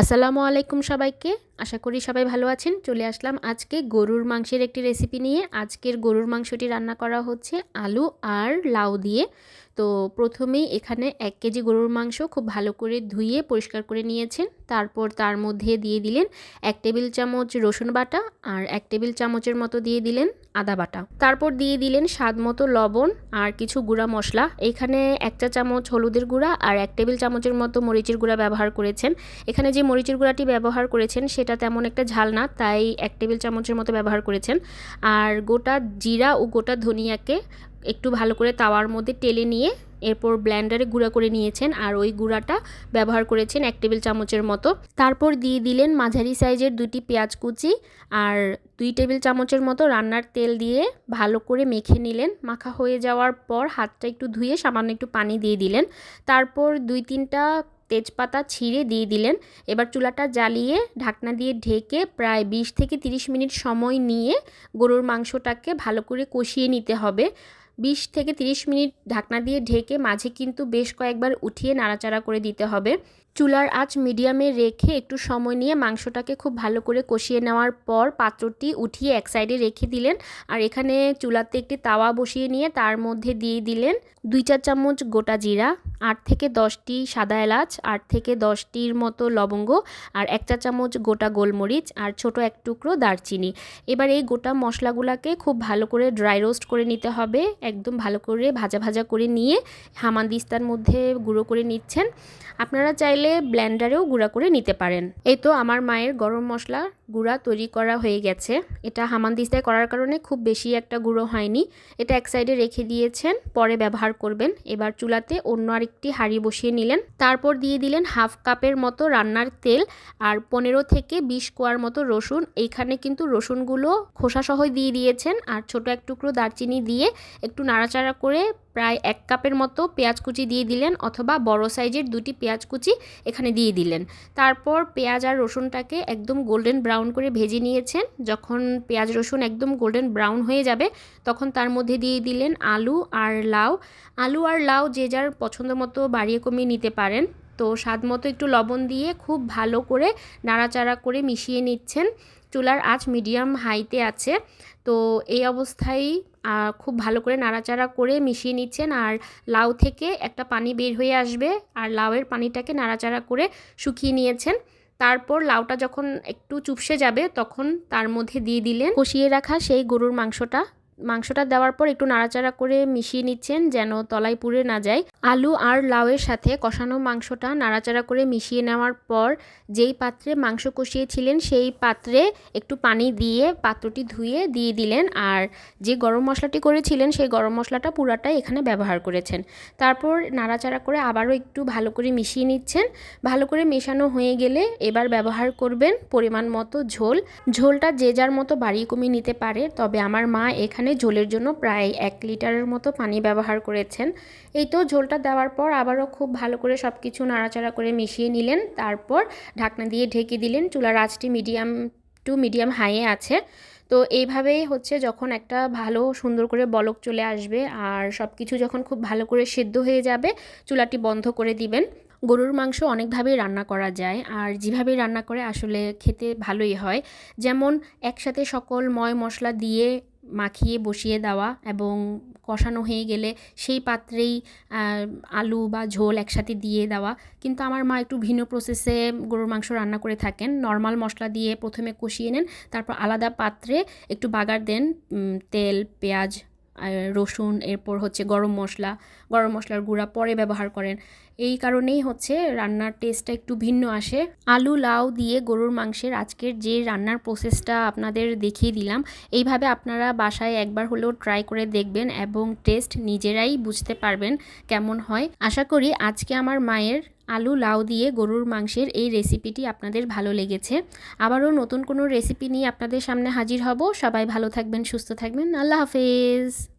আসসালামু আলাইকুম সবাইকে। আশা করি সবাই ভালো আছেন। চলে আসলাম আজকে গরুর মাংসের একটি রেসিপি নিয়ে। আজকের গরুর মাংসটি রান্না করা হচ্ছে আলু আর লাউ দিয়ে। তো প্রথমেই এখানে এক কেজি গরুর মাংস খুব ভালো করে ধুয়ে পরিষ্কার করে নিয়েছেন। তারপর তার মধ্যে দিয়ে দিলেন এক টেবিল চামচ রসুন বাটা আর এক টেবিল চামচের মতো দিয়ে দিলেন আদা বাটা। তারপর দিয়ে দিলেন স্বাদ মতো লবণ আর কিছু গুঁড়া মশলা। এখানে এক চা চামচ হলুদের গুঁড়া আর এক টেবিল চামচের মতো মরিচের গুঁড়া ব্যবহার করেছেন। এখানে যে মরিচের গুঁড়াটি ব্যবহার করেছেন সেটা তেমন একটা ঝাল না, তাই এক টেবিল চামচের মতো ব্যবহার করেছেন। আর গোটা জিরা ও গোটা ধনিয়াকে একটু ভালো করে তাওয়ার মধ্যে টেলে নিয়ে এরপর ব্ল্যান্ডারে গুঁড়া করে নিয়েছেন আর ওই গুঁড়াটা ব্যবহার করেছেন এক টেবিল চামচের মতো। তারপর দিয়ে দিলেন মাঝারি সাইজের দুটি পেঁয়াজ কুচি আর দুই টেবিল চামচের মতো রান্নার তেল দিয়ে ভালো করে মেখে নিলেন। মাখা হয়ে যাওয়ার পর হাতটা একটু ধুয়ে সামান্য একটু পানি দিয়ে দিলেন। তারপর দুই তিনটা তেজপাতা ছিঁড়ে দিয়ে দিলেন। এবার চুলাটা জ্বালিয়ে ঢাকনা দিয়ে ঢেকে প্রায় বিশ থেকে তিরিশ মিনিট সময় নিয়ে গরুর মাংসটাকে ভালো করে কষিয়ে নিতে হবে। বিশ থেকে তিরিশ মিনিট ঢাকনা দিয়ে ঢেকে মাঝে কিন্তু বেশ কয়েকবার উঠিয়ে নাড়াচাড়া করে দিতে হবে। চুলার আঁচ মিডিয়ামে রেখে একটু সময় নিয়ে মাংসটাকে খুব ভালো করে কষিয়ে নেওয়ার পর পাত্রটি উঠিয়ে এক সাইডে রেখে দিলেন। আর এখানে চুলাতে একটি তাওয়া বসিয়ে নিয়ে তার মধ্যে দিয়ে দিলেন দুই চার চামচ গোটা জিরা, আট থেকে দশটি সাদা এলাচ, আট থেকে দশটির মতো লবঙ্গ আর এক চা চামচ গোটা গোলমরিচ আর ছোট এক টুকরো দারচিনি। এবার এই গোটা মশলাগুলোকে খুব ভালো করে ড্রাই রোস্ট করে নিতে হবে। একদম ভালো করে ভাজা ভাজা করে নিয়ে হামানদিস্তার মধ্যে গুঁড়ো করে নিচ্ছেন। আপনারা চাইলে ব্ল্যান্ডারেও গুঁড়া করে নিতে পারেন। এই তো আমার মায়ের গরম মশলা গুঁড়া তৈরি করা হয়ে গেছে। এটা হামানদিস্তায় করার কারণে খুব বেশি একটা গুঁড়ো হয়নি। এটা এক সাইডে রেখে দিয়েছেন, পরে ব্যবহার করবেন। এবার চুলাতে অন্য আরেকটি হাঁড়ি বসিয়ে নিলেন। তারপর দিয়ে দিলেন হাফ কাপের মতো রান্নার তেল আর পনেরো থেকে বিশ কোয়ার মতো রসুন। এইখানে কিন্তু রসুনগুলো খোসা সহ দিয়ে দিয়েছেন আর ছোট এক টুকরো দারচিনি দিয়ে একটু নাড়াচাড়া করে প্রায় এক কাপের মতো পেঁয়াজ কুচি দিয়ে দিলেন অথবা বড় সাইজের দুটি পেঁয়াজ কুচি এখানে দিয়ে দিলেন। তারপর পেঁয়াজ আর রসুনটাকে একদম গোল্ডেন ব্রাউন করে ভেজে নিয়েছেন। যখন পেঁয়াজ, রসুন একদম গোল্ডেন ব্রাউন হয়ে যাবে, তখন তার মধ্যে দিয়ে দিলেন আলু আর লাউ। আলু আর লাউ যে যার পছন্দ মতো বাড়িয়ে কমিয়ে নিতে পারেন। তো স্বাদ মতো একটু লবণ দিয়ে খুব ভালো করে নাড়াচাড়া করে মিশিয়ে নিচ্ছেন। চুলার আঁচ মিডিয়াম হাইতে আছে। তো এই অবস্থায় খুব ভালো করে নাড়াচাড়া করে মিশিয়ে নিচ্ছেন আর লাউ থেকে একটা পানি বের হয়ে আসবে। আর লাউয়ের পানিটাকে নাড়াচাড়া করে শুকিয়ে নিয়েছেন। তারপর লাউটা যখন একটু চুপসে যাবে, তখন তার মধ্যে দিয়ে দিলেন। কষিয়ে রাখা সেই গরুর মাংসটা মাংসটা দেওয়ার পর একটু নাড়াচাড়া করে মিশিয়ে নিচ্ছেন যেন তলায় পুড়ে না যায়। আলু আর লাউয়ের সাথে কষানো মাংসটা নাড়াচাড়া করে মিশিয়ে নেওয়ার পর যেই পাত্রে মাংস কষিয়েছিলেন সেই পাত্রে একটু পানি দিয়ে পাত্রটি ধুয়ে দিয়ে দিলেন আর যে গরম মশলাটি করেছিলেন সেই গরম মশলাটা পুরাটাই এখানে ব্যবহার করেছেন। তারপর নাড়াচাড়া করে আবারও একটু ভালো করে মিশিয়ে নিচ্ছেন। ভালো করে মেশানো হয়ে গেলে এবার ব্যবহার করবেন পরিমাণ মতো ঝোল। ঝোলটা যে যার মতো বাড়িয়ে কমিয়ে নিতে পারে, তবে আমার মা এখানে এখানে ঝোলের জন্য প্রায় এক লিটারের মতো পানি ব্যবহার করেছেন। এই তো ঝোলটা দেওয়ার পর আবারও খুব ভালো করে সব কিছু নাড়াচাড়া করে মিশিয়ে নিলেন। তারপর ঢাকনা দিয়ে ঢেকে দিলেন। চুলার আঁচটি মিডিয়াম টু মিডিয়াম হাইয়ে আছে। তো এইভাবেই হচ্ছে যখন একটা ভালো সুন্দর করে বলক চলে আসবে আর সব কিছু যখন খুব ভালো করে সেদ্ধ হয়ে যাবে, চুলাটি বন্ধ করে দিবেন। গরুর মাংস অনেকভাবেই রান্না করা যায় আর যেভাবে রান্না করে আসলে খেতে ভালোই হয়। যেমন একসাথে সকল ময় মশলা দিয়ে মাখিয়ে বসিয়ে দেওয়া এবং কষানো হয়ে গেলে সেই পাত্রেই আলু বা ঝোল একসাথে দিয়ে দেওয়া। কিন্তু আমার মা একটু ভিন্ন প্রসেসে গরুর মাংস রান্না করে থাকেন। নর্মাল মশলা দিয়ে প্রথমে কষিয়ে নেন, তারপর আলাদা পাত্রে একটু বাগার দেন তেল, পেঁয়াজ রসুন, এরপর হচ্ছে গরম মশলা, গরম মশলার গুঁড়া পরে ব্যবহার করেন। এই কারণেই হচ্ছে রান্নার টেস্টটা একটু ভিন্ন আসে। আলু লাউ দিয়ে গরুর মাংসের আজকের যে রান্নার প্রসেসটা আপনাদের দেখিয়ে দিলাম, এইভাবে আপনারা বাসায় একবার হলেও ট্রাই করে দেখবেন এবং টেস্ট নিজেরাই বুঝতে পারবেন কেমন হয়। আশা করি আজকে আমার মায়ের আলু লাউ দিয়ে গরুর মাংসের এই রেসিপিটি আপনাদের ভালো লেগেছে। আবারও নতুন কোনো রেসিপি নিয়ে আপনাদের সামনে হাজির হব। সবাই ভালো থাকবেন, সুস্থ থাকবেন। আল্লাহ হাফেজ।